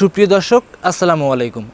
সুপ্রিয় দর্শক, আসসালামু আলাইকুম।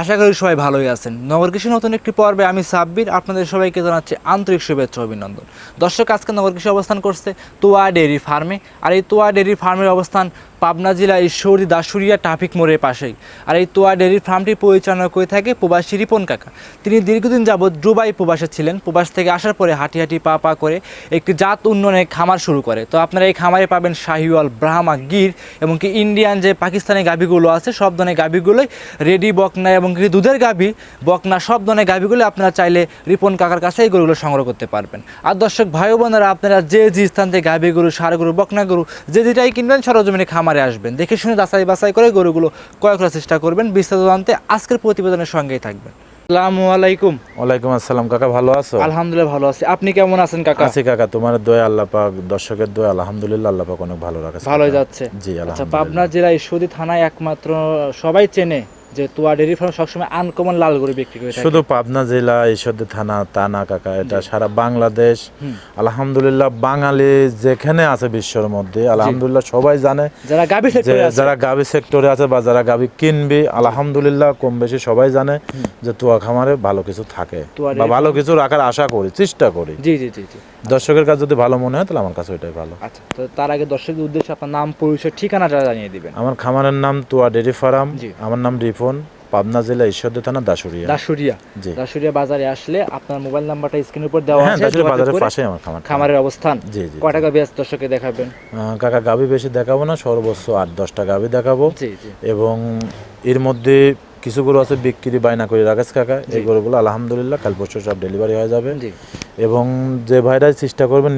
আশা করি সবাই ভালোই আছেন। নগর কৃষি নতুন একটি পর্বে আমি সাব্বির, আপনাদের সবাইকে জানাচ্ছি আন্তরিক শুভেচ্ছা অভিনন্দন। দর্শক, আজকে নগর কৃষি অবস্থান করছে তোয়া ডেয়ারি ফার্মে। আর এই তোয়া ডেয়ারি ফার্মের অবস্থান পাবনা জেলা ঈশ্বরী দাসুরিয়া ট্রাফিক মোড়ের পাশেই। আর এই তোয়া ডেয়ারি ফার্মটি পরিচালনা করে থাকে প্রবাসী রিপন কাকা। তিনি দীর্ঘদিন যাবৎ দুবাই প্রবাসে ছিলেন। প্রবাস থেকে আসার পরে হাঁটি হাঁটি পা পা করে একটি জাত উন্নয়নের খামার শুরু করে। তো আপনারা এই খামারে পাবেন শাহিওয়াল, ব্রাহ্মা, গির এবং কি ইন্ডিয়ান যে পাকিস্তানি গাভীগুলো আছে, সব ধরনের গাভীগুলোই রেডি বকনা এবং কি দুধের গাভী, বকনা সব ধরনের গাভীগুলো আপনারা চাইলে রিপন কাকার কাছে এই গরুগুলো সংগ্রহ করতে পারবেন। আর দর্শক, ভাই বোনেরা, আপনারা যে যে স্থান থেকে গাভী গরু, সার গরু, বকনা গরু, যে যেটাই কিনবেন সরজমিনে খামারে আসবেন। দেখে শুনে যাচাই বাছাই করে গরুগুলো ক্রয় করার চেষ্টা করবেন। বিস্তারিত জানতে আজকের প্রতিবেদনের সঙ্গেই থাকবেন। আসসালামু আলাইকুম। ওয়ালাইকুম আসসালাম কাকা ভালো আছো? আলহামদুলিল্লাহ ভালো আছি। আপনি কেমন আছেন কাকা? আছি কাকা। তোমার দয়া আল্লাহ পাক দর্শকের দয়া আলহামদুলিল্লাহ আল্লাহ পাক অনেক ভালো রাখছে ভালোই যাচ্ছে। জি আচ্ছা আলহামদুলিল্লাহ। পাবনা জেলা ঈশ্বরদী থানায় একমাত্র সবাই চেনে যে তোয়া ডেরি ফার্ম সবসময় আনকমন লাল গরু বিক্রি করে শুধু পাবনা জেলা ঈশ্বরদী থানা তা না কাকা এটা সারা বাংলাদেশ। আলহামদুলিল্লাহ বাঙালি যেখানে আছে বিশ্বের মধ্যে আলহামদুলিল্লাহ সবাই জানে যারা আছে। যারা গাভী সেক্টরে আছে বা যারা গাভী কিনবে আলহামদুলিল্লাহ কম বেশি সবাই জানে যে তুয়া খামারে ভালো কিছু থাকে বা ভালো কিছু রাখার আশা করি চেষ্টা করি। জি জি জি দর্শকের কাছে যদি ভালো মনে হয় তাহলে আমার কাছে ওইটাই ভালো। আচ্ছা তো তার আগে দর্শকদের উদ্দেশ্যে আপনার নাম পরিচয় ঠিকানাটা জানিয়ে দিবেন। আমার খামারের নাম তুয়া ডেরি ফার্ম। জি। আমার নাম রিফন পাবনা জেলা ঈশ্বরদী থানা দাসুরিয়া দাসুরিয়া দাসুরিয়া বাজারে আসলে আপনার মোবাইল নাম্বারটা স্ক্রিনের উপর দেওয়া হ্যাঁ আছে দাসুরিয়া বাজারের পাশে আমার খামার খামারের অবস্থান। জি জি কয় টাকা ব্যাস দর্শকে দেখাবেন? কাকা গাভি বেশি দেখাবো না সর্বোচ্চ আট দশটা গাভি দেখাবো। জি জি। এবং এর মধ্যে কিছু গরু আছে বিক্রি বায়না করে রাখেস কাকা। এই গরুগুলো আলহামদুলিল্লাহ কাল পরশু সব ডেলিভারি হয়ে যাবে। জি। এবং যে ভাইরাই চেষ্টা করবেন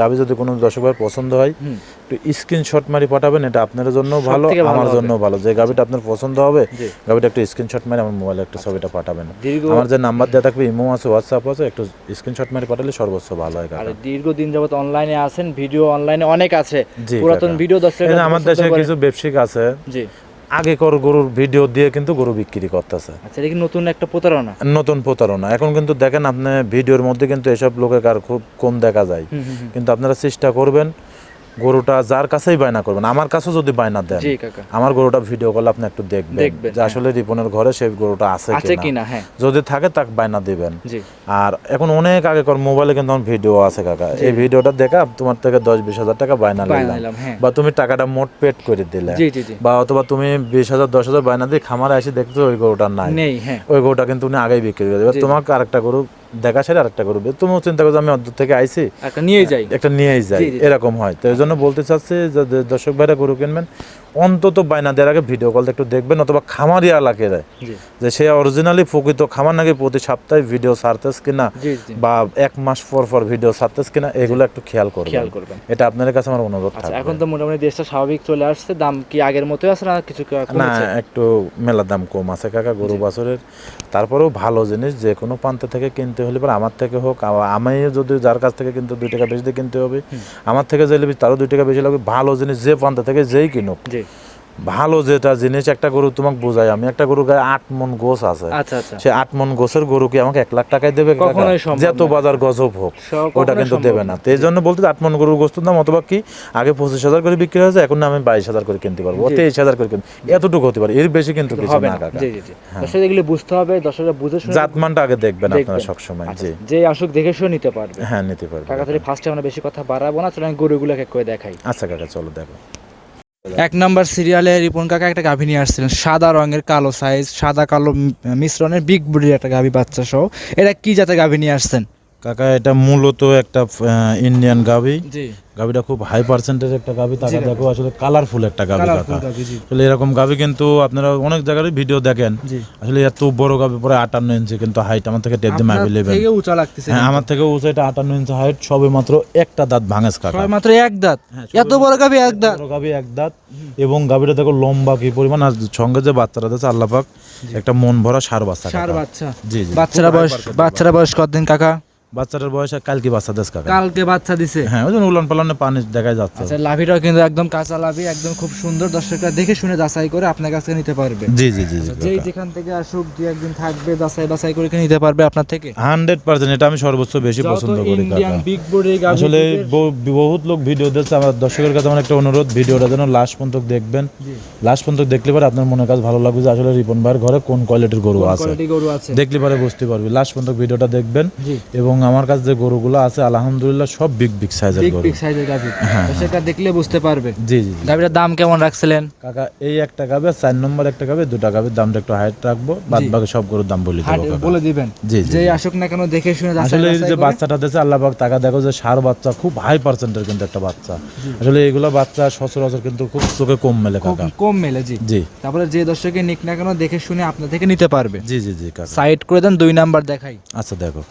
গাভি যদি কোনো দর্শক ভাই পছন্দ হয় একটু স্ক্রিনশট মারি পাঠাবেন এটা আপনার জন্য ভালো আমার জন্য ভালো। যে গাভিটা আপনার পছন্দ হবে জি। গাভিটা একটু স্ক্রিনশট মারি আমার মোবাইলে একটু ছবিটা পাঠাবেন। আমার যে নাম্বার দেওয়া থাকবে ইমো আছে হোয়াটসঅ্যাপ আছে একটু স্ক্রিনশট মারি পাঠালে সর্বোচ্চ ভালো হয় আর দীর্ঘদিন যাবত অনলাইনে আছেন ভিডিও অনলাইনে অনেক আছে। পুরাতন ভিডিও দর্শক যে দেশে কিছু ব্যবসায়িক আছে। জি। আগে কর গরুর ভিডিও দিয়ে কিন্তু গরু বিক্রি করতেছে। আচ্ছা এটা কি নতুন একটা প্রতারণা? নতুন প্রতারণা। এখন কিন্তু দেখেন আপনি ভিডিওর মধ্যে কিন্তু এসব লোকের কার খুব কম দেখা যায়। কিন্তু আপনারা চেষ্টা করবেন গরুটা যার কাছেই বায়না করবেন আমার কাছেও যদি বায়না দেন আমার গরুটা ভিডিও করলে আপনি একটু দেখবেন যে আসলে রিপনের ঘরে সেই গরুটা আছে কিনা। হ্যাঁ। যদি থাকে তাকে বায়না দিবেন। আর এখন অনেক আগে কর মোবাইলে কিন্তু আমার ভিডিও আছে কাকা। এই ভিডিওটা দেখা তোমার থেকে দশ বিশ হাজার টাকা বায়না নিলাম। হ্যাঁ। বা তুমি টাকাটা মোট পেড করে দিলে। বা অথবা তুমি বিশ হাজার দশ হাজার বায়না দিয়ে খামারে এসে দেখছ ওই গরুটা নাই। নেই হ্যাঁ। ওই গরুটা কিন্তু উনি আগেই বিক্রি করে দেবে। তোমাকে আরেকটা গরু দেখা সেরে আরেকটা গরু। বের- তুমিও চিন্তা করছ আমি অর্ধ থেকে আইছি। একটা নিয়ে যাই। একটা নিয়েই যাই। এরকম হয়। তো এই জন্য বলতে চাচ্ছি যে দর্শক ভাইরা গরু কিনবেন। অন্তত বায়না দেওয়ার আগে ভিডিও কলটা একটু দেখবেন অথবা খামারি এলাকে দেয় যে সে অরিজিনালি প্রকৃত খামার নাকি প্রতি সপ্তাহে ভিডিও ছাড়তেস কিনা বা এক মাস পর পর ভিডিও ছাড়তেস কিনা এগুলো একটু খেয়াল করবেন। খেয়াল করবেন। এটা আপনাদের কাছে আমার অনুরোধ আচ্ছা থাকবে। এখন তো মোটামুটি দেশটা স্বাভাবিক চলে আসছে। দাম কি আগের মতোই আছে না কিছু না একটু মেলা দাম কম আছে কাকা। গরু বাছরের। তারপরেও ভালো জিনিস যে কোনো প্রান্ত থেকে কিনতে হলে পরে আমার থেকে হোক আমি যদি যার কাছ থেকে কিন্তু দুই টাকা বেশি দিয়ে কিনতে হবে আমার থেকে যে তারও দুই টাকা বেশি লাগবে ভালো জিনিস যে পান্তা থেকে যেই কিনুক। ভালো যেটা জিনিস একটা গরু তোমাকে বোঝাই আমি একটা গরু গায়ে আট মন গোছ আছে। আচ্ছা আচ্ছা। সে আট মন গোছের গরু কি আমাকে এক লাখ টাকায় দেবে? যত বাজার গজব হোক ওটা কিন্তু দেবে না। তো এই জন্য বলতে আট মন গরুর গোস্তুর দাম অথবা কি আগে পঁচিশ হাজার করে বিক্রি হয়েছে এখন আমি বাইশ হাজার করে কিনতে পারব। তেইশ হাজার করে কিনতে এতটুকু হতে পারে এর বেশি কিন্তু কিছু না কাকা। দর্শক এগুলো বুঝতে হবে দর্শকরা বুঝে শুনে জাতমানটা আগে দেখবেন আপনারা সবসময় আচ্ছা, জি। যে আসুক দেখে শুনে নিতে পারবে। হ্যাঁ নিতে পারবেন কাকা তাহলে ফার্স্টে আমরা বেশি কথা বাড়াবো না চলো আমি গরুগুলোকে করে দেখাই। আচ্ছা কাকা চলো দেখো। এক নম্বর সিরিয়ালে রিপন কাকা একটা গাভী নিয়ে আসছিলেন। সাদা রঙের, কালো সাইজ সাদা কালো মিশ্রণের বিগ বুডির একটা গাভী বাচ্চা সহ। এটা কি যাতে গাভী নিয়ে আসছেন? কাকা এটা মূলত একটা ইন্ডিয়ান গাভি গাভিটা খুব হাই পার্সেন্টেজ একটা গাভি তাকে দেখো আসলে কালারফুল একটা গাভি কাকা। আসলে এরকম গাভি কিন্তু আপনারা অনেক জায়গায় ভিডিও দেখেন। আসলে এত বড় গাভি পরে আটান্ন ইঞ্চি কিন্তু হাইট আমার থেকে টেপ নেবেন থেকে উঁচা লাগতেছে হ্যাঁ আমার থেকে উঁচু এটা আটান্ন ইঞ্চি হাইট সবে মাত্র একটা দাঁত ভাঙেস কাকা। মাত্র এক দাঁত। হ্যাঁ, এত বড় গাভী এক দাঁত। বড় গাভি এক দাঁত। এবং গাভিটা দেখো লম্বা কি পরিমাণ আর সঙ্গে যে বাচ্চারা দিয়েছে আল্লাপাক একটা মন ভরা সার বাচ্চা কাকা। বাচ্চা। জি জি। বাচ্চারা বয়স বাচ্চারা বয়স কতদিন কাকা? বাচ্চাটার বয়স কালকে বাচ্চা কাকা। কালকে বাচ্চা দিছে? হ্যাঁ ওই জন্য উলান পালানে পানি দেখা যাচ্ছে। আচ্ছা লাভিটাও কিন্তু একদম কাঁচা লাভি একদম খুব সুন্দর। দর্শকরা দেখে শুনে যাচাই করে আপনার কাছ থেকে নিতে পারবে। জি জি জি জি যেই যেখান থেকে আসুক দুই একদিন থাকবে যাচাই বাছাই করে নিতে পারবে আপনার থেকে? হান্ড্রেড পার্সেন্ট এটা আমি সর্বোচ্চ বেশি পছন্দ করি কাকা। বিগ বডি আসলে বহুত লোক ভিডিও দিচ্ছে আমার দর্শকের কাছে আমার একটা অনুরোধ ভিডিওটা যেন লাস্ট পর্যন্ত দেখবেন। লাস্ট পর্যন্ত দেখলে পরে আপনার মনে কাজ ভালো লাগবে যে আসলে রিপন ভাইয়ের ঘরে কোন কোয়ালিটির গরু আছে। গরু আছে। দেখলে পরে বুঝতে পারবি। লাস্ট পর্যন্ত ভিডিওটা দেখবেন এবং আমার কাছে যে গরুগুলো আছে আলহামদুলিল্লাহ সব বিগ বিগ সাইজের গরু। বিগ সাইজের গাভি। হ্যাঁ, সেটা দেখলে বুঝতে পারবে। জি জি জি। দাম কেমন রাখছিলেন? কাকা এই একটা গাবে চার নম্বর একটা গাবে দুটা গাবের দামটা একটু হাইট রাখব বাদ বাকি সব গরুর দাম বলি দেবো কাকা। বলে দিবেন। জি জি যে আসুক না কেন দেখে শুনে আসলে এই যে বাচ্চাটা দিয়েছে আল্লাহ পাক টাকা দেখো যে সার বাচ্চা খুব হাই পার্সেন্টের কিন্তু একটা বাচ্চা। আসলে এগুলো বাচ্চা সচরাচর কিন্তু খুব চোখে কম মেলে কাকা। কম মেলে জি। জি। তারপরে যে দর্শকে নিক না কেন দেখে শুনে আপনার থেকে নিতে পারবে। জি জি জি কাকা। সাইড করে দেন দুই নাম্বার দেখাই। আচ্ছা দেখো।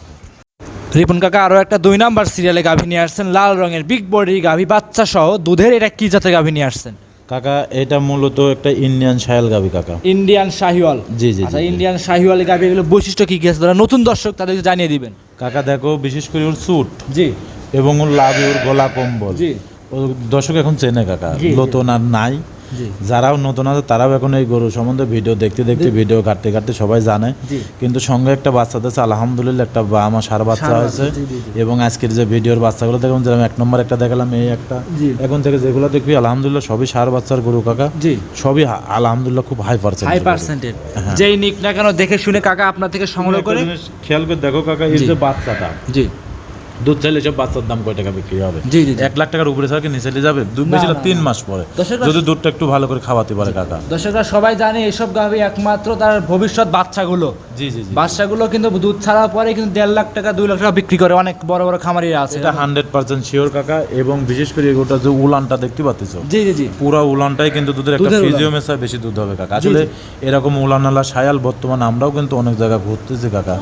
রিপন কাকা আরও একটা দুই নাম্বার সিরিয়ালে গাভী নিয়ে আসছেন লাল রঙের বিগ বডি গাভী বাচ্চা সহ দুধের এটা কি জাতের গাভী নিয়ে আসছেন? কাকা এটা মূলত একটা ইন্ডিয়ান শায়াল গাবি কাকা। ইন্ডিয়ান শাহিওয়াল জি জি আচ্ছা ইন্ডিয়ান শাহিওয়াল গাভী এগুলো বৈশিষ্ট্য কি কি আছে? যারা নতুন দর্শক তাদেরকে জানিয়ে দিবেন। কাকা দেখো বিশেষ করে ওর স্যুট জি। এবং ওর লাভে ওর গলা কম্বল। জি। দর্শক এখন চেনে কাকা। নতুন আর নাই। যারাও নতুন আছে তারাও এখন এই গরু সম্বন্ধে ভিডিও দেখতে দেখতে ভিডিও কাটতে কাটতে সবাই জানে। কিন্তু সঙ্গে একটা বাচ্চা দিয়েছে আলহামদুলিল্লাহ একটা বা আমার সার বাচ্চা হয়েছে। এবং আজকের যে ভিডিওর বাচ্চাগুলো দেখলাম যেরকম এক নম্বর একটা দেখালাম এই একটা। এখন থেকে যেগুলো দেখবি আলহামদুলিল্লাহ সবই সার বাচ্চার গরু কাকা। জি। সবই আলহামদুলিল্লাহ খুব হাই পার্সেন্ট হাই পার্সেন্টের যেই নিক না কেন দেখে শুনে কাকা আপনার থেকে সংগ্রহ করে খেয়াল করে দেখো কাকা এই যে বাচ্চাটা। জি। দুধ চাইলে সব বাচ্চার দাম কয় টাকা বিক্রি হবে? জি জি। এক লাখ টাকার উপরে ছাড়া নিচে যাবে? দুধ বেশি তিন মাস পরে। যদি দুধটা একটু ভালো করে খাওয়াতে পারে কাকা। দর্শকরা সবাই জানে এসব গাভী একমাত্র তার ভবিষ্যৎ বাচ্চাগুলো। জি জি বাচ্চাগুলো কিন্তু দুধ ছাড়ার পরে কিন্তু দেড় লাখ টাকা দুই লাখ টাকা বিক্রি করে। অনেক বড় বড় খামারিরা আছে। এটা হান্ড্রেড পার্সেন্ট শিওর কাকা এবং বিশেষ করে এগুলোটা যে উলানটা দেখতে পাচ্ছ জি জি জি। পুরো উলানটাই কিন্তু দুধের একটা বেশি দুধ হবে কাকা। আসলে এরকম উলানালা সায়াল বর্তমান আমরাও কিন্তু অনেক জায়গায় ঘুরতেছি কাকা।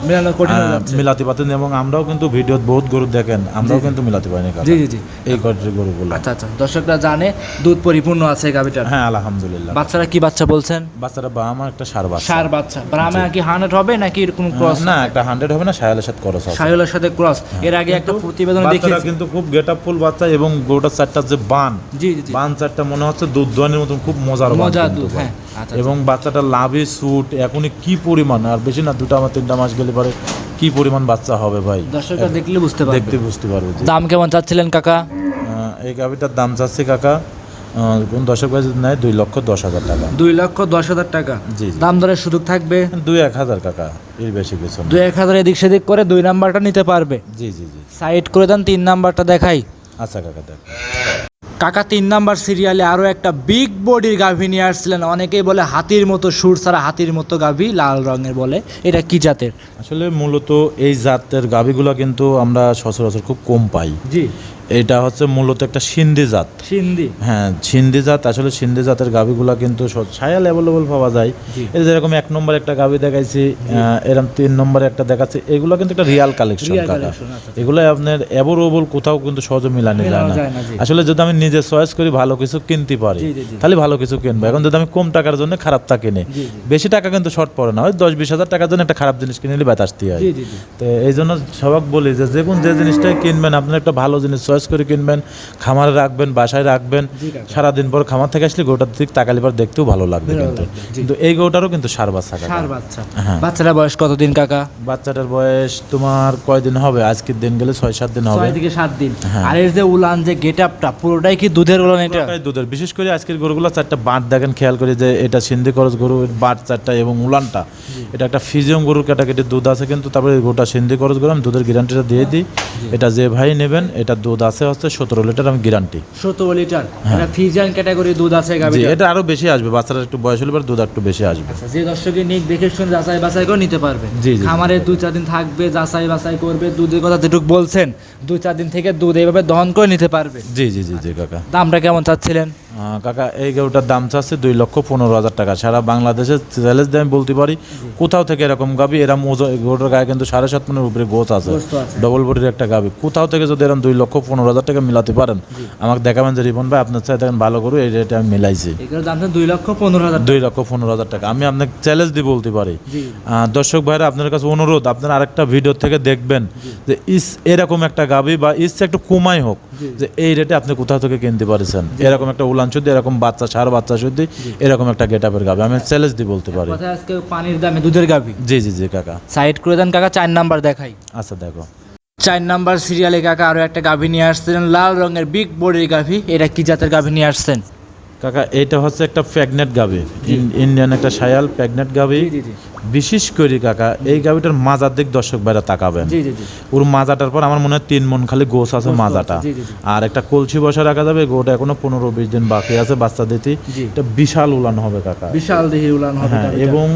মিলাতে পারতেন এবং আমরাও কিন্তু ভিডিও বহুত গরু দেখেন আমরাও কিন্তু মিলাতে পারিনি জি জি জি। এই গরুগুলো আচ্ছা আচ্ছা। দর্শকরা জানে দুধ পরিপূর্ণ আছে গাভীটার। হ্যাঁ আলহামদুলিল্লাহ। বাচ্চারা কি বাচ্চা বলছেন? বাচ্চাটা বা আমার একটা সার বাচ্চা। সার বাচ্চা। ব্রাহ্মা কি হান্ড্রেড হবে নাকি এরকম ক্রস না একটা হান্ড্রেড হবে না সায়ালের সাথে আছে। সাহিলের সাথে ক্রস এর আগে একটা প্রতিবেদন দেখেছি কিন্তু খুব গেট আপ ফুল বাচ্চা এবং গরুটার চারটা যে বান জি জি বান চারটা মনে হচ্ছে দুধ দোয়ানের মতন খুব মজার মজার দুধ হ্যাঁ। আচ্ছা এবং বাচ্চাটা লাভে সুট এখনই কি পরিমাণ আর বেশি না দুটা আমার তিনটা মাস গেলে পরে কি পরিমাণ বাচ্চা হবে ভাই? দর্শকরা দেখলে বুঝতে পারবে। দেখতে বুঝতে পারবে যে দাম কেমন চাচ্ছিলেন কাকা? এই গাভিটার দাম চাচ্ছে কাকা কোন দশক ভাই যদি নেয় দুই লক্ষ দশ হাজার টাকা। দুই লক্ষ দশ হাজার টাকা। জি জি। দাম দরের সুযোগ থাকবে? দুই এক হাজার কাকা এর বেশি কিছু দুই এক হাজার এদিক সেদিক করে দুই নাম্বারটা নিতে পারবে। জি জি জি। সাইড করে দেন তিন নাম্বারটা দেখাই। আচ্ছা কাকা দেখ। কাকা তিন নাম্বার সিরিয়ালে আরও একটা বিগ বডির গাভী নিয়ে আসছিলেন। অনেকেই বলে হাতির মতো সুর ছাড়া হাতির মতো গাভী লাল রঙের বলে। এটা কি জাতের? আসলে মূলত এই জাতের গাভীগুলো কিন্তু আমরা সচরাচর খুব কম পাই। জি। এটা হচ্ছে মূলত একটা সিন্ধি জাত। সিন্ধি। হ্যাঁ সিন্ধি জাত আসলে সিন্ধি জাতের গাভিগুলা কিন্তু ছায়াল অ্যাভেলেবল পাওয়া যায়। এই যে যেরকম এক নম্বর একটা গাভি দেখাইছি এরকম তিন নম্বরে একটা দেখাচ্ছে এগুলো কিন্তু একটা রিয়াল কালেকশন Real কাকা। আচ্ছা। এগুলো আপনার অ্যাভেলেবল কোথাও কিন্তু সহজে মিলানো যায় না। আসলে যদি আমি নিজে চয়েস করি ভালো কিছু কিনতে পারি। তাহলে ভালো কিছু কিনবো। এখন যদি আমি কম টাকার জন্য খারাপটা কিনি। বেশি টাকা কিন্তু শর্ট পড়ে না। ওই দশ বিশ হাজার টাকার জন্য একটা খারাপ জিনিস কিনে নিলে ব্যথা আসতে হয়। তো এই জন্য সবাক বলি যে যে কোন যে জিনিসটাই কিনবেন আপনার একটা ভালো জিনিস চয়েস করে কিনবেন খামারে রাখবেন বাসায় রাখবেন সারাদিন পর খামার থেকে আসলে গরুটার দিক তাকালি পর দেখতেও ভালো লাগবে কিন্তু। কিন্তু এই গরুটারও কিন্তু সার বাচ্চা। সার বাচ্চা। হ্যাঁ। বাচ্চারা বয়স কতদিন কাকা? বাচ্চাটার বয়স তোমার কয়দিন হবে? আজকের দিন গেলে ছয় সাত দিন হবে। থেকে সাত দিন। হ্যাঁ। আর এর যে উলান যে গেট আপটা পুরোটাই কি দুধের উলান এটা? দুধের। বিশেষ করে আজকের গরুগুলো চারটা বাঁট দেখেন খেয়াল করি যে এটা সিন্ধি খরচ গরু বাঁট চারটা এবং উলানটা। এটা একটা ফিজিয়াম গরুর ক্যাটাগরির দুধ আছে কিন্তু তারপরে গোটা সিন্ধি খরচ গরু আমি দুধের গ্যারান্টিটা দিয়ে দিই। এটা যে ভাই নেবেন এটা দুধ আছে হচ্ছে সতেরো লিটার আমি গ্যারান্টি সতেরো লিটার? এটা ফিজিয়ান ক্যাটাগরি দুধ আছে গাভী এটা আরও বেশি আসবে বাচ্চারা একটু বয়স হলে পরে দুধ একটু বেশি আসবে। যে দর্শকের নিক দেখে শুনে যাচাই বাছাই করে নিতে পারবে। জি, জি। খামারে দুই চার দিন থাকবে যাচাই বাছাই করবে দুধের কথা যেটুকু বলছেন দুই চার দিন থেকে দুধ এইভাবে দহন করে নিতে পারবে। জি জি জি জি কাকা। দামটা কেমন চাচ্ছিলেন? কাকা এই গরুটার দাম চাচ্ছে দুই লক্ষ পনেরো হাজার টাকা। সারা বাংলাদেশে চ্যালেঞ্জ দিয়ে আমি বলতে পারি কোথাও থেকে এরকম গাবি এরম ওজন গরুটার গায়ে কিন্তু সাড়ে সাত মনের উপরে গোছ আছে ডবল বডির একটা গাবি। কোথাও থেকে যদি এরকম দুই লক্ষ পনেরো হাজার টাকা মিলাতে পারেন আমাকে দেখাবেন যে রিপন ভাই আপনার চাই দেখেন ভালো গরু এই রেটে আমি মিলাইছি। দুই লক্ষ পনেরো হাজার দুই লক্ষ পনেরো হাজার টাকা। আমি আপনাকে চ্যালেঞ্জ দিয়ে বলতে পারি। দর্শক ভাইরা আপনার কাছে অনুরোধ আপনার আরেকটা ভিডিও থেকে দেখবেন যে ইস এরকম একটা গাবি বা ইস একটু কমাই হোক। যে এই রেটে আপনি কোথাও থেকে কিনতে পারছেন। এরকম একটা উলান শুদ্ধি এরকম বাচ্চা সার বাচ্চা শুদ্ধি এরকম একটা গেট আপের গাবি আমি চ্যালেঞ্জ দিয়ে বলতে পারি। আজকে পানির দামে দুধের গাভি? জি জি জি কাকা। সাইড করে দেন কাকা চার নাম্বার দেখাই। আচ্ছা দেখো। চার নাম্বার সিরিয়ালে কাকা আরও একটা গাভি নিয়ে আসছিলেন লাল রঙের বিগ বডির গাভি। এটা কি জাতের গাভি নিয়ে আসছেন? কাকা এটা হচ্ছে একটা প্রেগনেন্ট গাবি ইন্ডিয়ান একটা সায়াল প্রেগনেন্ট গাবি জি। বিশেষ করে কাকা এই গাবিটার মাজার দিক দর্শক ভাইরা তাকাবেন। ওর মাজাটার পর আমার মনে হয় তিন মন খালি গোছ আছে মাজাটা। আর একটা কলসি বসা রাখা যাবে গোটা এখনও পনেরো বিশ দিন বাকি আছে বাচ্চা দিতে। এটা বিশাল উলান হবে কাকা। বিশাল দেহি উলান হবে হ্যাঁ এবং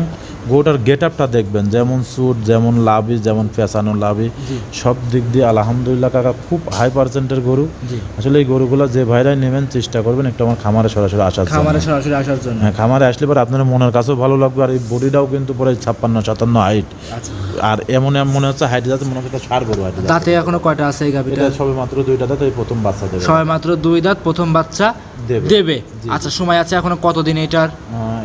গোটার গেট আপটা দেখবেন যেমন স্যুট যেমন লাভি যেমন পেঁচানো লাভি। সব দিক দিয়ে আলহামদুলিল্লাহ কাকা খুব হাই পার্সেন্টের গরু। আসলে এই গরুগুলো যে ভাইরাই নেবেন চেষ্টা করবেন একটু আমার খামারে সরাসরি আসার জন্য। খামারে সরাসরি আসার জন্য। হ্যাঁ খামারে আসলে পরে আপনার মনের কাছেও ভালো লাগবে আর এই বডিটাও কিন্তু পরে ছাপ্পান্ন সাতান্ন হাইট আচ্ছা। আর এমন এমন মনে হচ্ছে হাইট যাতে মনে হচ্ছে সার গরু হাইট তাতে দাঁতে এখনও কয়টা আছে এই গাভিটা সবে মাত্র দুইটা দাঁত এই প্রথম বাচ্চা দেবে। সবে মাত্র দুই দাঁত প্রথম বাচ্চা। দেবে। আচ্ছা সময় আছে এখনও কতদিন এটার?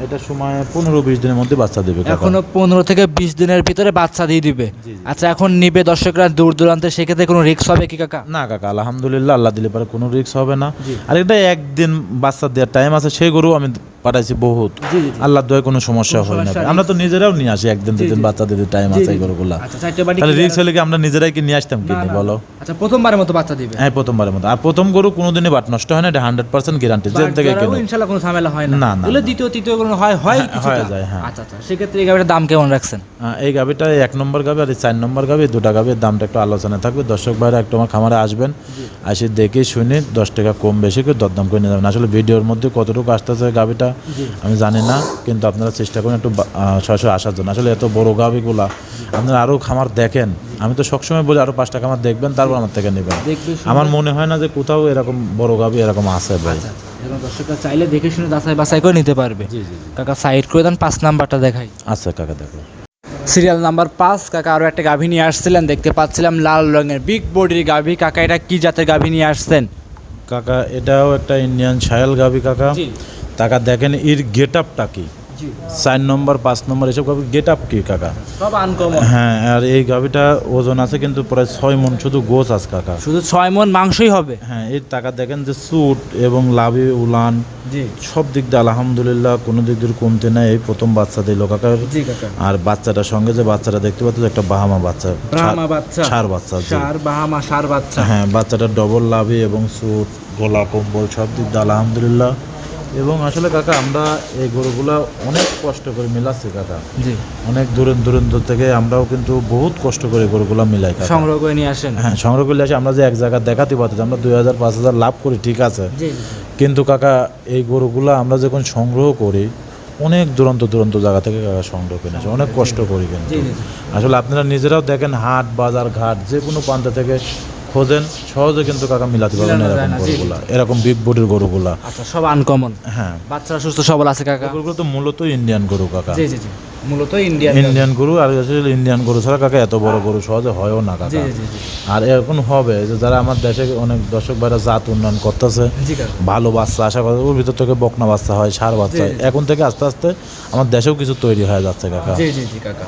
এটা সময় পনেরো বিশ দিনের মধ্যে বাচ্চা দেবে এখনও পনেরো থেকে বিশ দিনের ভিতরে বাচ্চা দিয়ে দিবে। আচ্ছা এখন নিবে দর্শকরা দূর দূরান্তে সেক্ষেত্রে কোনো রিস্ক হবে কি কাকা? না কাকা আলহামদুলিল্লাহ আল্লাহ দিলে পরে কোনো রিস্ক হবে না। আর এটা একদিন বাচ্চা দেওয়ার টাইম আছে সেই গরু আমি পাঠাইছি বহুত। আল্লাহ দয় কোনো সমস্যা হয় না। আমরা তো নিজেরাও নিয়ে আসি একদিন দুদিন বাচ্চা দিতে টাইম আছে এই। গরুগুলা। আচ্ছা তাহলে রিক্স হলে কি আমরা নিজেরাই কি নিয়ে আসতাম কিনে বলো? আচ্ছা প্রথমবারের মতো বাচ্চা দিবে? হ্যাঁ প্রথমবারের মতো। আর প্রথম গরু কোনোদিনই বাট নষ্ট হয় না এটা হান্ড্রেড পার্সেন্ট গ্যারান্টি যেন থেকে কিনো? ইনশাল্লাহ কোনো ঝামেলা হয় না। না, বলে দ্বিতীয় তৃতীয় কোনো হয় হয় হ্যাঁ, কিছুটা। যায়, হ্যাঁ। আচ্ছা আচ্ছা। সেক্ষেত্রে এই গাড়িটার দাম কেমন রাখছেন? এই গাভিটা এক নম্বর গাভি আর এই চার নম্বর এই দুটা গাভির দামটা একটু আলোচনায় থাকবে। দর্শক ভাইরা একটু আমার খামারে আসবেন আসি দেখে শুনে দশ টাকা কম বেশি করে দরদাম করে নিয়ে যাবেন। আসলে ভিডিওর মধ্যে কতটুকু আসতেছে গাভিটা আমি জানি না কিন্তু আপনারা চেষ্টা করুন একটু সরাসরি আসার জন্য। আসলে এত বড় গাভিগুলা আপনারা আরও খামার দেখেন। আমি তো সবসময় বলি আরও পাঁচটা খামার দেখবেন তারপর আমার থেকে নেবেন। আমার মনে হয় না যে কোথাও এরকম বড় গাভি এরকম আছে ভাই। আচ্ছা দর্শকরা চাইলে দেখে শুনে যাচাই বাছাই করে নিতে পারবে। জি জি জি। কাকা সাইড করে দেন পাঁচ নাম্বারটা দেখাই। আচ্ছা কাকা দেখো। সিরিয়াল নাম্বার পাঁচ কাকা আরও একটা গাভী নিয়ে আসছিলেন দেখতে পাচ্ছিলাম লাল রঙের। বিগ বডির গাভী কাকা এটা কি জাতের গাভী নিয়ে আসছেন? কাকা এটাও একটা ইন্ডিয়ান ছায়াল গাভি কাকা। কাকা দেখেন এর গেট আপটা কি? চার নম্বর পাঁচ নম্বর এসব গাভি গেট আপ কি কাকা? সব আনকমন হ্যাঁ আর এই গাভিটা ওজন আছে কিন্তু প্রায় ছয় মন শুধু গোছ আছে কাকা। শুধু ছয় মন মাংসই হবে। হ্যাঁ এই টাকা দেখেন যে স্যুট এবং লাভি উলান সব দিক দিয়ে আলহামদুলিল্লাহ কোনো দিক দিয়ে কমতে নাই। এই প্রথম বাচ্চা দিল কাকা। আর বাচ্চাটার সঙ্গে যে বাচ্চাটা দেখতে পাচ্ছ একটা বাহামা বাচ্চা। ছাড় বাচ্চা। সার বাহামা সার বাচ্চা। হ্যাঁ বাচ্চাটার ডবল লাভি এবং স্যুট গোলা কম্বল সব দিক দিয়ে আলহামদুলিল্লাহ। এবং আসলে কাকা আমরা এই গরুগুলা অনেক কষ্ট করে মিলাচ্ছি কাকা। জি। অনেক দূরের দূরের থেকে আমরাও কিন্তু বহুত কষ্ট করে গরুগুলা মিলাই কাকা। সংগ্রহ করে নিয়ে আসেন। হ্যাঁ সংগ্রহ করে আসে আমরা যে এক জায়গায় দেখাতে পারতেছি আমরা দুই হাজার পাঁচ হাজার লাভ করি ঠিক আছে। কিন্তু কাকা এই গরুগুলা আমরা যখন সংগ্রহ করি অনেক দূরান্ত দূরান্ত জায়গা থেকে কাকা সংগ্রহ করে আসে অনেক কষ্ট করি কিন্তু। আসলে আপনারা নিজেরাও দেখেন হাট বাজার ঘাট যে কোনো প্রান্ত থেকে খোঁজেন সহজে কিন্তু কাকা মিলাতে পারবেন এরকম। গরুগুলা এরকম বিগ বডির গরুগুলা। আচ্ছা সব আনকমন হ্যাঁ। বাচ্চারা সুস্থ সবল আছে কাকা? গরুগুলো তো মূলত ইন্ডিয়ান গরু কাকা। জি জি জি। মূলত ইন্ডিয়ান ইন্ডিয়ান গরু আর আসলে ইন্ডিয়ান গরু ছাড়া কাকা এত বড় গরু সহজে হয়ও না কাকা। আর এখন হবে যে যারা আমার দেশে অনেক দর্শক ভাইরা জাত উন্নয়ন করতেছে ভালো বাচ্চা আশা করে ওর ভিতর থেকে বকনা বাচ্চা হয় সার বাচ্চা হয়। এখন থেকে আস্তে আস্তে আমার দেশেও কিছু তৈরি হয়ে যাচ্ছে কাকা। জি জি জি কাকা।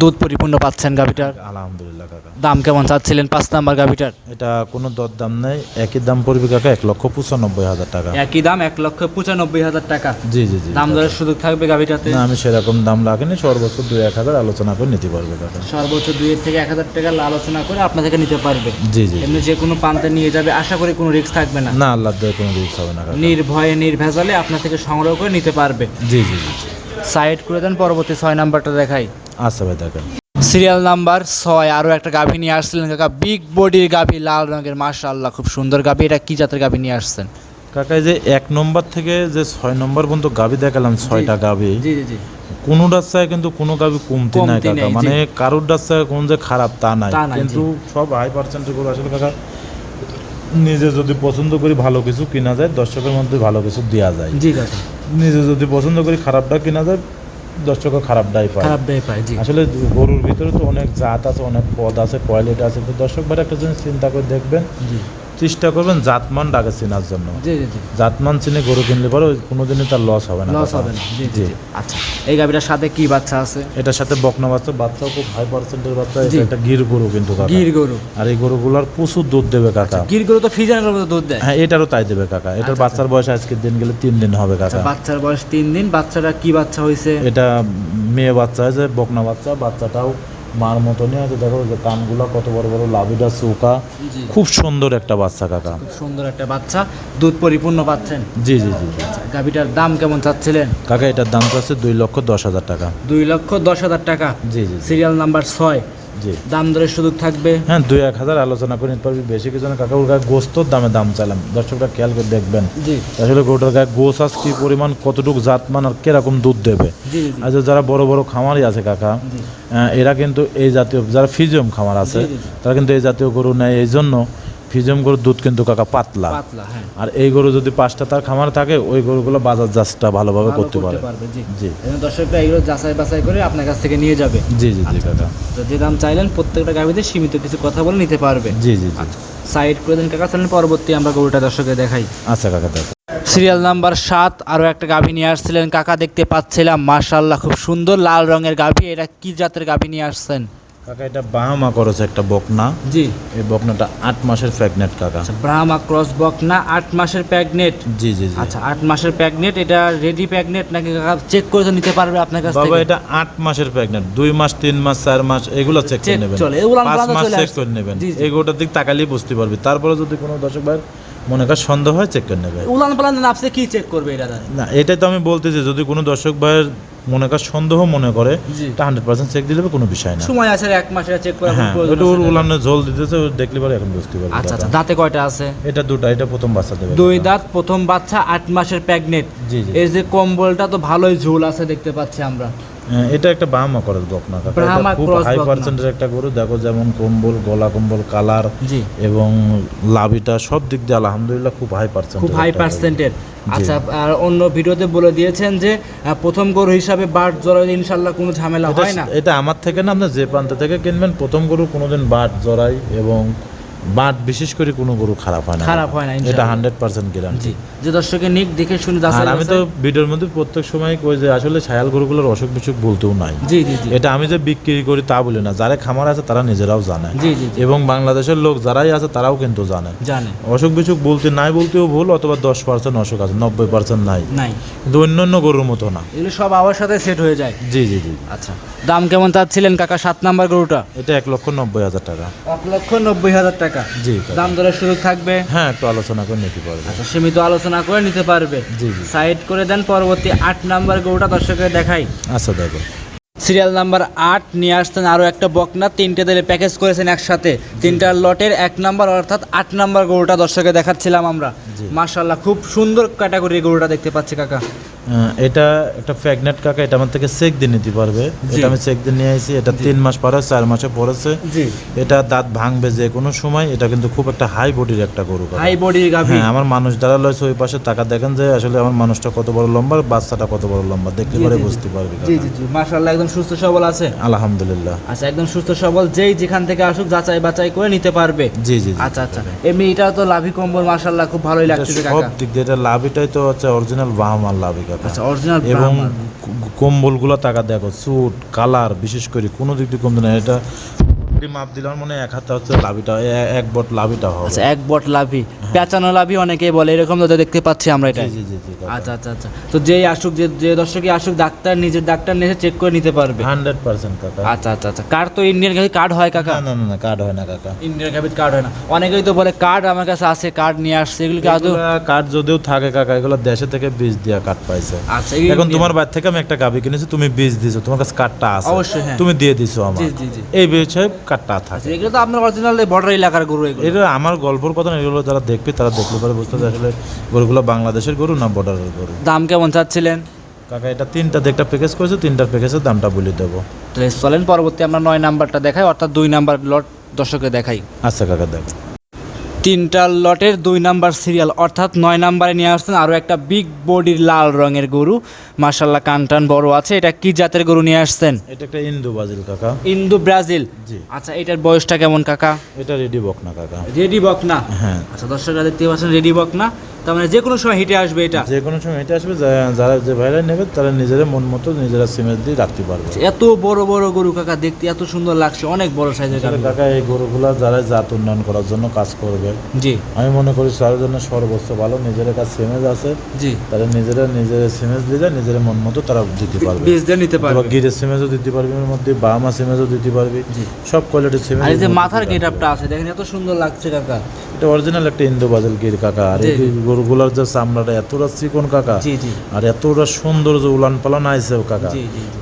দুধ পরিপূর্ণ পাচ্ছেন গাভিটার? আলহামদুলিল্লাহ কাকা। দাম কেমন চাচ্ছিলেন পাঁচ নাম্বার গাভিটার? এটা কোনো দর দাম নেই একই দাম পড়বে কাকা এক লক্ষ পঁচানব্বই হাজার টাকা। একই দাম এক লক্ষ পঁচানব্বই হাজার টাকা? জি জি জি। দাম দরের সুযোগ থাকবে গাভিটাতে? না আমি সেরকম দাম রাখিনি সর্বোচ্চ দুই এক হাজার আলোচনা করে নিতে পারবে কাকা। সর্বোচ্চ দুইয়ের থেকে এক হাজার টাকা আলোচনা করে আপনার থেকে নিতে পারবে। জি জি এমনি যে কোনো পান্তে নিয়ে যাবে আশা করি কোনো রিস্ক থাকবে না। না আল্লাহ দয় কোনো রিস্ক হবে না নির্ভয়ে নির্ভেজালে আপনার থেকে সংগ্রহ করে নিতে পারবে। জি জি জি। সাইড করে দেন পরবর্তী ছয় নাম্বারটা দেখাই। আচ্ছা ভাই দেখেন। সিরিয়াল নাম্বার ছয় আরও একটা গাভী নিয়ে আসছিলেন কাকা। বিগ বডির গাভী লাল রঙের মাশাআল্লাহ খুব সুন্দর গাভী। এটা কি জাতের গাভী নিয়ে আসছেন? কাকা যে এক নম্বর থেকে যে ছয় নম্বর পর্যন্ত গাভী দেখালাম ছয়টা গাভী জি জি জি। কোনো ডাচ্চায় কিন্তু কোনো গাভী কমতি নাই কাকা। মানে কারোর ডাচ্চায় কোন যে খারাপ তা নাই। কিন্তু সব হাই পার্সেন্টের গরু আসলে কাকা নিজে যদি পছন্দ করি ভালো কিছু কিনা যায় দর্শকের মধ্যে ভালো কিছু দেওয়া যায়। জি কাকা নিজে যদি পছন্দ করি খারাপটা কিনা যায় দর্শকের খারাপটাই পায়। খারাপটাই পায় জি। আসলে গরুর ভিতরে তো অনেক জাত আছে অনেক পদ আছে কোয়ালিটি আছে তো দর্শক ভাই একটা জিনিস চিন্তা করে দেখবেন জি। চেষ্টা করবেন জাতমান ডাকে চেনার জন্য। জাতমান চিনে গরু কিনলে পরে কোনোদিনই তার লস হবে না। লস হবে না। জি। আচ্ছা এই গাভিটার সাথে কি বাচ্চা আছে? এটার সাথে বকনা বাচ্চা বাচ্চাও খুব হাই পার্সেন্টের বাচ্চা এটা গির গরু কিন্তু গির গরু। আর এই গরুগুলার প্রচুর দুধ দেবে কাকা। গির গরু তো ফ্রিজারের মতো দুধ দেয়? হ্যাঁ এটারও তাই দেবে কাকা। এটার আচ্ছা, বাচ্চার বয়স আজকের দিন গেলে তিন দিন হবে আচ্ছা কাকা বাচ্চার বয়স তিন দিন বাচ্চাটা কি বাচ্চা হয়েছে এটা মেয়ে বাচ্চা হয়েছে বকনা বাচ্চা বাচ্চাটাও মার মতনই আছে। দেখো যে কানগুলা কত বড় বড় লাভিডা চৌকা। খুব সুন্দর একটা বাচ্চা কাকা। খুব সুন্দর একটা বাচ্চা। দুধ পরিপূর্ণ পাচ্ছেন? জি জি জি। আচ্ছা গাভিটার দাম কেমন চাচ্ছিলেন? কাকা এটার দাম চাচ্ছে দুই লক্ষ দশ হাজার টাকা। দুই লক্ষ দশ হাজার টাকা। জি জি। সিরিয়াল নাম্বার ছয়। দাম দরের সুযোগ থাকবে? হ্যাঁ দুই এক হাজার আলোচনা করে নিতে পারবি। বেশি কিছু না কাকা ওর গায়ে গোস্তর দামে দাম চাইলাম। দর্শকরা খেয়াল করে দেখবেন। আসলে গরুটার গায়ে গোস আস কি পরিমাণ কতটুকু জাতমান আর কীরকম দুধ দেবে। আর যারা বড় বড় খামারই আছে কাকা এরা কিন্তু এই জাতীয় যারা ফিজিয়াম খামার আছে। তারা কিন্তু এই জাতীয় গরু নেয়। এই জন্য ফিজিয়াম গরুর দুধ কিন্তু কাকা পাতলা। পাতলা হ্যাঁ। আর এই গরু যদি পাঁচটা তার খামার থাকে ওই গরুগুলো বাজার জাজটা ভালোভাবে করতে পারে। জি। দর্শকরা এগুলো যাচাই বাছাই করে আপনার কাছ থেকে নিয়ে যাবে। জি জি জি কাকা। তো যে দাম চাইলেন প্রত্যেকটা গাভিতে সীমিত কিছু কথা বলে নিতে পারবে। জি জি জি। সাইড করে দিন কাকা চলেন পরবর্তী আমরা গরুটা দর্শকে দেখাই। আচ্ছা কাকা দেখো। সিরিয়াল নাম্বার সাত আরও একটা গাভী নিয়ে আসছিলেন। কাকা দেখতে পাচ্ছিলাম মাশাল্লাহ খুব সুন্দর লাল রঙের গাভী। এটা কি জাতের গাভী নিয়ে আসছেন? কাকা এটা বাহামা করেছে একটা বকনা। জি। এই বকনাটা আট মাসের প্রেগনেন্ট কাকা। আচ্ছা ব্রাহ্মা ক্রস বক না আট মাসের প্যাগনেট জি জি জি। আচ্ছা আট মাসের প্যাগনেট এটা রেডি প্যাগনেট নাকি কাকা চেক করে নিতে পারবে আপনার কাছ বাবা এটা আট মাসের প্রেগনেন্ট দুই মাস তিন মাস চার মাস এগুলো চেক করে নেবেন। চলে, এগুলো পাঁচ মাস চেক করে নেবেন। এগুলোটার দিক তাকালেই বুঝতে পারবি। তারপরে যদি কোনো দর্শক ভাই মনে কর সন্দেহ হয় চেক করে নেবে। উলান পালান নাপসে কি চেক করবে এটা না এটাই তো আমি বলতেছি যদি কোনো দর্শক ভাইয়ের মনে কর সন্দেহ মনে করে তা হান্ড্রেড পার্সেন্ট চেক দিলে কোনো বিষয় না। সময় আছে এক মাসে চেক করা হ্যাঁ ওটা ওর উলানে ঝোল দিতেছে ও দেখলে পরে এখন বুঝতে পারবে আচ্ছা আচ্ছা দাঁতে কয়টা আছে? এটা দুটা এটা প্রথম বাচ্চা দেবে। দুই দাঁত প্রথম বাচ্চা আট মাসের জি। এই যে কম্বলটা তো ভালোই ঝোল আছে দেখতে পাচ্ছি আমরা। এটা একটা বাহামা করে বকনা কাকা খুব হাই পার্সেন্টের একটা গরু। দেখো যেমন কম্বল গলা কম্বল কালার এবং লাভিটা সব দিক দিয়ে আলহামদুলিল্লাহ খুব হাই পার্সেন্ট খুব হাই পার্সেন্টের আচ্ছা আর অন্য ভিডিওতে বলে দিয়েছেন যে প্রথম গরু হিসাবে বাট জড়াইলে ইনশাল্লাহ কোনো ঝামেলা হয় না। এটা আমার থেকে না আপনি যে প্রান্ত থেকে কিনবেন প্রথম গরু কোনোদিন বাট জড়াই এবং বাট বিশেষ করে কোনো গরু খারাপ হয় না। খারাপ হয় না, এটা হান্ড্রেড পার্সেন্ট গ্যারান্টি যে দর্শকের নিক দেখে শুনে আর আমি তো ভিডিওর মধ্যে প্রত্যেক সময় কই যে আসলে ছায়াল গরুগুলোর অসুখ বিসুখ বলতেও নাই। জি জি এটা আমি যে বিক্রি করি তা বলি না। যারা খামার আছে তারা নিজেরাও জানে। জি জি এবং বাংলাদেশের লোক যারাই আছে তারাও কিন্তু জানে। জানে। অসুখ বিসুখ বলতে নাই বলতেও ভুল অথবা দশ পার্সেন্ট অসুখ আছে নব্বই পার্সেন্ট নাই। নাই। কিন্তু অন্য অন্য গরুর মতো না। এগুলো সব আবার সাথে সেট হয়ে যায়। জি জি জি। আচ্ছা দাম কেমন চাচ্ছিলেন কাকা? সাত নাম্বার গরুটা? এটা এক লক্ষ নব্বই হাজার টাকা। এক লক্ষ নব্বই হাজার টাকা। জি কাকা। দাম দরের সুযোগ থাকবে। হ্যাঁ একটু আলোচনা করে নিতে পারবে। আচ্ছা সীমিত আলোচনা করে নিতে পারবে। জি জি। সাইড করে দেন পরবর্তী আট নাম্বার গরুটা দর্শকের দেখাই। আচ্ছা দেখো। সিরিয়াল নাম্বার আট নিয়ে আসতেন আরও একটা বকনা। তিনটে দিলে প্যাকেজ করেছেন একসাথে। তিনটা লটের এক নাম্বার অর্থাৎ আট নাম্বার গরুটা দর্শকে দেখাচ্ছিলাম আমরা। জি। মার্শাল্লাহ খুব সুন্দর ক্যাটাগরির গরুটা দেখতে পাচ্ছি কাকা। এটা একটা প্রেগনেন্ট কাকা এটা আমার থেকে চেক দিয়ে নিতে পারবে। এটা আমি চেক দিয়ে নিয়ে আসি এটা তিন মাস পরে চার মাসে পড়েছে। এটা দাঁত ভাঙবে যে কোনো সময় এটা কিন্তু খুব একটা হাই বডির একটা গরু হাই বডির গাভী। হ্যাঁ আমার মানুষ যারা লয়েছে ওই পাশে টাকা দেখেন যে আসলে আমার মানুষটা কত বড় লম্বা বাচ্চাটা কত বড় লম্বা দেখতে পারে। বুঝতে পারবে জি জি জি। মার্শাল্লাহ একদম সুস্থ সবল আছে। আলহামদুলিল্লাহ। আচ্ছা একদম সুস্থ সবল যেই যেখান থেকে আসুক যাচাই বাছাই করে নিতে পারবে। জি জি। আচ্ছা আচ্ছা। এমনি এটা তো লাভি কম্বল খুব ভালোই এটা লাগতেছে সব দিক দিয়ে এটা লাভিটাই তো হচ্ছে অরিজিনাল বাহামার লাভি আচ্ছা অরিজিনাল এবং কম্বলগুলো টাকা দেখো স্যুট কালার বিশেষ করে কোনো দিক দিয়ে কমতে না এটা মাপ দিলাম মনে এক হাতে হচ্ছে লাভিটা এক বট লাভিটা হবে। আচ্ছা এক বট লাভি পেঁচানো লাভি অনেকেই বলে এরকম তো দেখতে পাচ্ছি আমরা এটা। জি জি আচ্ছা আচ্ছা আচ্ছা। তো যেই আসুক যে যে দর্শকই আসুক ডাক্তার নিজের ডাক্তার নিয়ে চেক করে নিতে পারবে। হান্ড্রেড পার্সেন্ট কাকা। আচ্ছা আচ্ছা আচ্ছা। কার্ড তো ইন্ডিয়ান গাভি কার্ড হয় কাকা? না না না কার্ড হয় না কাকা। ইন্ডিয়ান গাভির কার্ড হয় না। অনেকেই তো বলে কার্ড আমার কাছে আছে কার্ড নিয়ে আসছে এগুলো কি আদৌ কার্ড যদিও থাকে কাকা এগুলো দেশে থেকে বীজ দিয়া কার্ড পাইছে। আচ্ছা এখন তোমার বাড়ি থেকে আমি একটা গাবি কিনেছি তুমি বীজ দিছো তোমার কাছে কার্ডটা আছে। অবশ্যই, হ্যাঁ। তুমি দিয়ে দিছো আমার জি জি জি। এই বিষয়ে আচ্ছা থাকে। এগুলো তো আপনার অরিজিনাল বর্ডার এলাকার গরু এগুলো। এটা আমার গল্পর কথা এগুলো যারা দেখবে তারা দেখলে পরে বুঝতে পারে আসলে গরুগুলো বাংলাদেশের গরু না বর্ডারের গরু। দাম কেমন চাচ্ছিলেন? কাকা এটা তিনটা একটা প্যাকেজ করেছে তিনটার প্যাকেজের দামটা বলে দেবো। তাহলে চলেন পরবর্তী আমরা নয় নাম্বারটা দেখাই অর্থাৎ দুই নাম্বার লট দর্শকে দেখাই। আচ্ছা কাকা দেখো। তিনটা লটের দুই নাম্বার সিরিয়াল অর্থাৎ নয় নাম্বারে নিয়ে আসছেন আরও একটা বিগ বডির লাল রঙের গরু। মার্শাল্লাহ কানটান বড় আছে। এটা কি জাতের গরু নিয়ে আসছেন? এটা একটা ইন্দু ব্রাজিল কাকা। ইন্দু ব্রাজিল? জি। আচ্ছা এটার বয়সটা কেমন কাকা? এটা রেডি বকনা কাকা। রেডি বকনা? হ্যাঁ। আচ্ছা দর্শকরা দেখতে পাচ্ছেন রেডি বক না তার মানে যে কোনো সময় হিটে আসবে এটা। যে কোনো সময় এটা আসবে যারা যে ভাইরা নেবে তারা নিজেরা মন মতো নিজেরা সিমেন্ট দিয়ে রাখতে পারবে। এত বড় বড় গরু কাকা দেখতে এত সুন্দর লাগছে অনেক বড় সাইজের কাকা এই গরুগুলা যারা জাত উন্নয়ন করার জন্য কাজ করবে জি। আমি মনে করি তার জন্য সর্বোচ্চ ভালো নিজের কাছে সিমেজ আছে জি। তারা নিজেরা নিজের সিমেজ দিলে নিজের মন মতো তারা দিতে পারবে। বীজ দিয়ে নিতে পারবে। গিরের সিমেজও দিতে পারবে এর মধ্যে বামা সিমেজও দিতে পারবে। জি। সব কোয়ালিটির সিমেজ আর যে মাথার গেট আপটা আছে দেখেন এত সুন্দর লাগছে কাকা। এটা অরিজিনাল একটা ইন্দো বাজাল গির কাকা আর এই গরুগুলার যে চামড়াটা এতটা চিকন কাকা আর এতটা সুন্দর যে উলান পালান আইছে কাকা।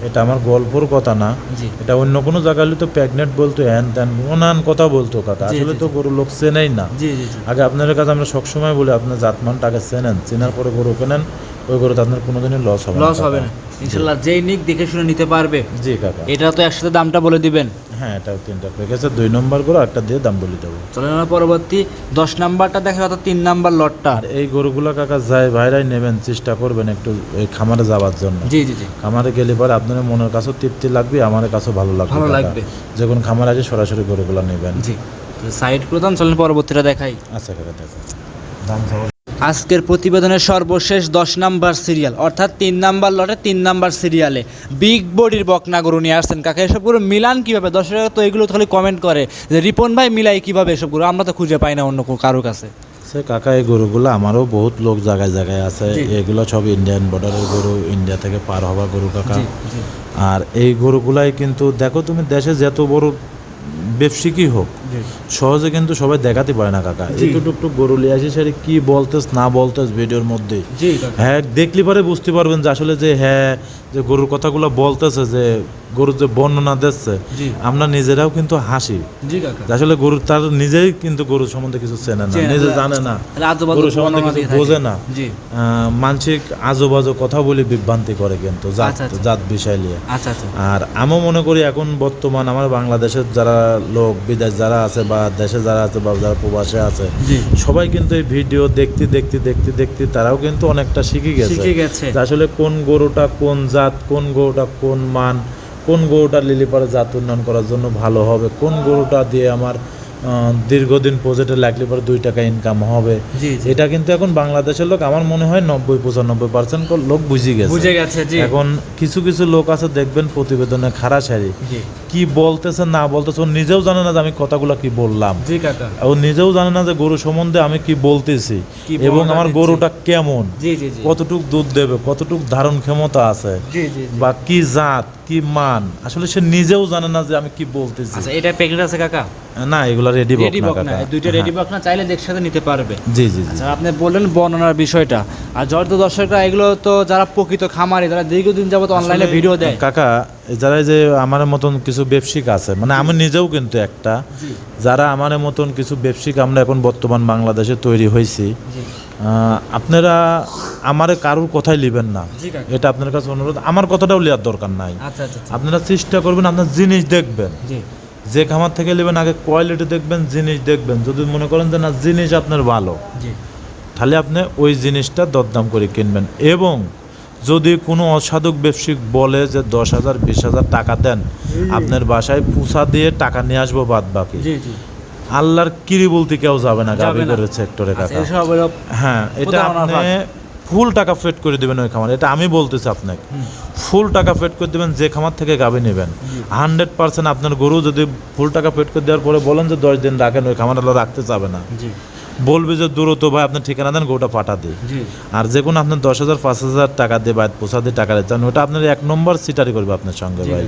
এটা আমার গল্পর কথা না। এটা অন্য কোনো জায়গা হলে তো প্রেগনেন্ট বলতো হ্যান ত্যান নানান কথা বলতো কাকা। আসলে তো গরু লোক চেনেই না। আগে আপনার কাছে আমরা সবসময় বলি আপনার জাতমানটা আগে চেনেন। চেনার পরে গরু কেনেন। ওই গরুতে আপনার কোনোদিনই লস হবে লস হবে না। ইনশাল্লাহ যেই নিক দেখে শুনে নিতে পারবে। জি কাকা। এটা তো একসাথে দামটা বলে দিবেন। হ্যাঁ এটা তিনটা প্যাকেজে দুই নম্বর করে একটা দিয়ে দাম বলে দেবো। চলে না পরবর্তী দশ নাম্বারটা দেখে অর্থাৎ তিন নাম্বার লটটা। আর এই গরুগুলো কাকা যাই ভাইরাই নেবেন চেষ্টা করবেন একটু এই খামারে যাওয়ার জন্য। জি জি জি। খামারে গেলে পরে আপনার মনের কাছেও তৃপ্তি লাগবে আমার কাছেও ভালো লাগবে ভালো। লাগবে। যখন খামার আছে সরাসরি গরুগুলো নেবেন। জি। সাইড প্রদান চলেন পরবর্তীটা দেখাই। আচ্ছা কাকা দেখো। দাম আজকের প্রতিবেদনের সর্বশেষ দশ নাম্বার সিরিয়াল অর্থাৎ তিন নাম্বার লটে তিন নাম্বার সিরিয়ালে বিগ বডির বকনা গরু নিয়ে আসছেন কাকা। এসব গরু মিলান কীভাবে? দর্শকরা তো এগুলো খালি কমেন্ট করে যে রিপন ভাই মিলাই কীভাবে এসব গরু? আমরা তো খুঁজে পাই না অন্য কো- কারোর কাছে। সে কাকা এই গরুগুলো আমারও বহুত লোক জায়গায় জায়গায় আছে। এগুলো সব ইন্ডিয়ান বর্ডারের গরু ইন্ডিয়া থেকে পার হওয়া গরু কাকা। আর এই গরুগুলাই কিন্তু দেখো তুমি দেশে যত বড় ব্যবসায়িকই হোক সহজে কিন্তু সবাই দেখাতে পারে না কাকা। একটু টুকটু গরু লিয়ে আসি সেটা কি বলতেস না বলতেস ভিডিওর মধ্যে? হ্যাঁ দেখলে পরে বুঝতে পারবেন যে আসলে যে হ্যাঁ যে গরুর কথাগুলো বলতেছে যে গরুর যে বর্ণনা দিচ্ছে আমরা নিজেরাও কিন্তু হাসি। আসলে গরুর তার নিজেই কিন্তু গরুর সম্বন্ধে কিছু চেনে না নিজে জানে না। গরু সম্বন্ধে কিছু বোঝে না। মানসিক আজোবাজো কথা বলে বিভ্রান্তি করে কিন্তু জাত আচ্ছা, আচ্ছা। জাত বিষয় নিয়ে। আচ্ছা আর আমিও মনে করি এখন বর্তমান আমার বাংলাদেশের যারা লোক বিদেশ যারা আছে বা দেশে যারা আছে বা যারা প্রবাসে আছে সবাই কিন্তু এই ভিডিও দেখতে দেখতে দেখতে দেখতে তারাও কিন্তু অনেকটা শিখে গেছে। আসলে কোন গরুটা কোন জাত কোন গরুটা কোন মান, কোন গরুটা লিলিপারে জাত উন্নয়ন করার জন্য ভালো হবে, কোন গরুটা দিয়ে আমার দীর্ঘদিন প্রজেক্টে লাগলে পরে দুই টাকা ইনকাম হবে। এটা কিন্তু এখন বাংলাদেশের লোক আমার মনে হয় নব্বই পঁচানব্বই পার্সেন্ট লোক বুঝে গেছে। বুঝে গেছে এখন কিছু কিছু লোক আছে দেখবেন প্রতিবেদনে খারা সারি কি বলতেছে না বলতেছে ও নিজেও জানে না যে আমি কথাগুলো কি বললাম। ও নিজেও জানে না যে গরু সম্বন্ধে আমি কি বলতেছি। এবং আমার গরুটা কেমন? কতটুক দুধ দেবে কতটুক ধারণ ক্ষমতা আছে। বা কি জাত কি মান? আসলে সে নিজেও জানে না যে আমি কি বলতেছি। আচ্ছা এটা প্যাকেট আছে কাকা? না এগুলা রেডি রেডি বক না দুইটা রেডি বক না চাইলে একসাথে নিতে পারবে। জি জি আচ্ছা আপনি বললেন বর্ণনার বিষয়টা। আর যত দর্শকরা এগুলো তো যারা প্রকৃত খামারি যারা দীর্ঘদিন যাবত অনলাইনে ভিডিও দেয়। কাকা যারা যে আমার মতন কিছু ব্যবসায়িক আছে মানে আমি নিজেও কিন্তু একটা যারা আমার মতন কিছু ব্যবসায়িক আমরা এখন বর্তমান বাংলাদেশে তৈরি হয়েছি আপনারা আমারে কারুর কথাই নেবেন না। এটা আপনার কাছে অনুরোধ। আমার কথাটাও নেওয়ার দরকার নাই। আচ্ছা আচ্ছা আচ্ছা। আপনারা চেষ্টা করবেন আপনার জিনিস দেখবেন। জি। যে খামার থেকে নেবেন আগে কোয়ালিটি দেখবেন জিনিস দেখবেন। যদি মনে করেন যে না জিনিস আপনার ভালো তাহলে আপনি ওই জিনিসটা দরদাম করে কিনবেন। এবং যদি কোনো অসাধক ব্যবসায়িক বলে যে দশ হাজার বিশ হাজার টাকা দেন আপনার বাসায় পুষা দিয়ে টাকা নিয়ে আসব বাদ বাকি। আল্লাহর কিরি বলতে কেউ যাবে না যাবে গাবি না। করে সেক্টরে কাকা। হ্যাঁ এটা আপনি ফুল টাকা ফেট করে দেবেন ওই খামার। এটা আমি বলতেছি আপনাকে। ফুল টাকা ফেট করে দেবেন, যে খামার থেকে গাভী নেবেন। হান্ড্রেড পার্সেন্ট আপনার গরু যদি ফুল টাকা ফেট করে দেওয়ার পরে বলেন যে দশ দিন রাখেন, ওই খামার রাখতে চাবে না। বলবে যে দূরত ভাই আপনার ঠিকানা দেন গরুটা পাঠা দিই। আর যে কোনো আপনার দশ হাজার পাঁচ হাজার টাকা দিয়ে বাইর পোষা দিয়ে টাকা দিচ্ছেন ওটা আপনার এক নম্বর সিটারি করবে আপনার সঙ্গে ভাই।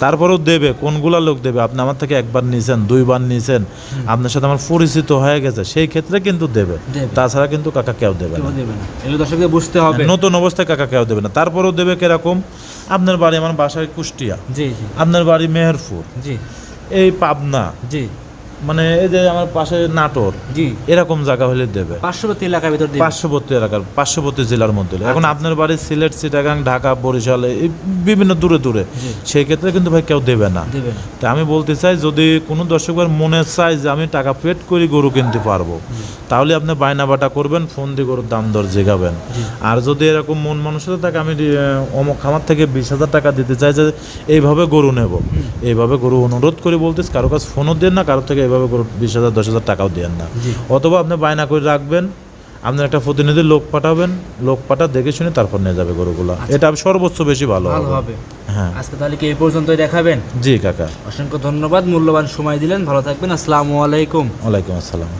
তারপরেও দেবে কোনগুলা লোক দেবে? আপনি আমার থেকে একবার নিয়েছেন দুইবার নিয়েছেন আপনার সাথে আমার পরিচিত হয়ে গেছে সেই ক্ষেত্রে কিন্তু দেবে। তাছাড়া কিন্তু কাকা কেউ দেবে না। বুঝতে হবে। নতুন অবস্থায় কাকা কেউ দেবে না। তারপরেও দেবে কীরকম? আপনার বাড়ি আমার বাসায় কুষ্টিয়া। আপনার বাড়ি মেহেরপুর। জি। এই পাবনা। জি। মানে এই যে আমার পাশে নাটোর জি। এরকম জায়গা হলে দেবে। পার্শ্ববর্তী এলাকার ভিতর পার্শ্ববর্তী এলাকার পার্শ্ববর্তী জেলার মধ্যে। এখন আচ্ছা। আপনার বাড়ি সিলেট চিটাগাং ঢাকা বরিশাল এই বিভিন্ন দূরে দূরে। সেই ক্ষেত্রে কিন্তু ভাই কেউ দেবে না। তা আমি বলতে চাই যদি কোনো দর্শকবার মনে চায় যে আমি টাকা পেড করি গরু কিনতে পারব তাহলে আপনি বায়না বাটা করবেন ফোন দিয়ে গরুর দাম দর জেগাবেন। আর যদি এরকম মন মানুষের থাকে আমি অমুক খামার থেকে বিশ হাজার টাকা দিতে চাই যে এইভাবে গরু নেব। এইভাবে গরু অনুরোধ করে বলতেছি কারও কাছে ফোনও দেন না কারও থেকে এইভাবে গরু বিশ হাজার দশ হাজার টাকাও দেন না। অথবা আপনি বায়না করে রাখবেন আপনার একটা প্রতিনিধি লোক পাঠাবেন লোক পাঠা দেখে শুনে তারপর নিয়ে যাবে গরুগুলো। এটা সর্বোচ্চ বেশি ভালো হবে। হ্যাঁ। আজকে তাহলে কি এই পর্যন্তই দেখাবেন? জি কাকা। অসংখ্য ধন্যবাদ মূল্যবান সময় দিলেন। ভালো থাকবেন। আসসালামু আলাইকুম। ওয়ালাইকুম আসসালাম।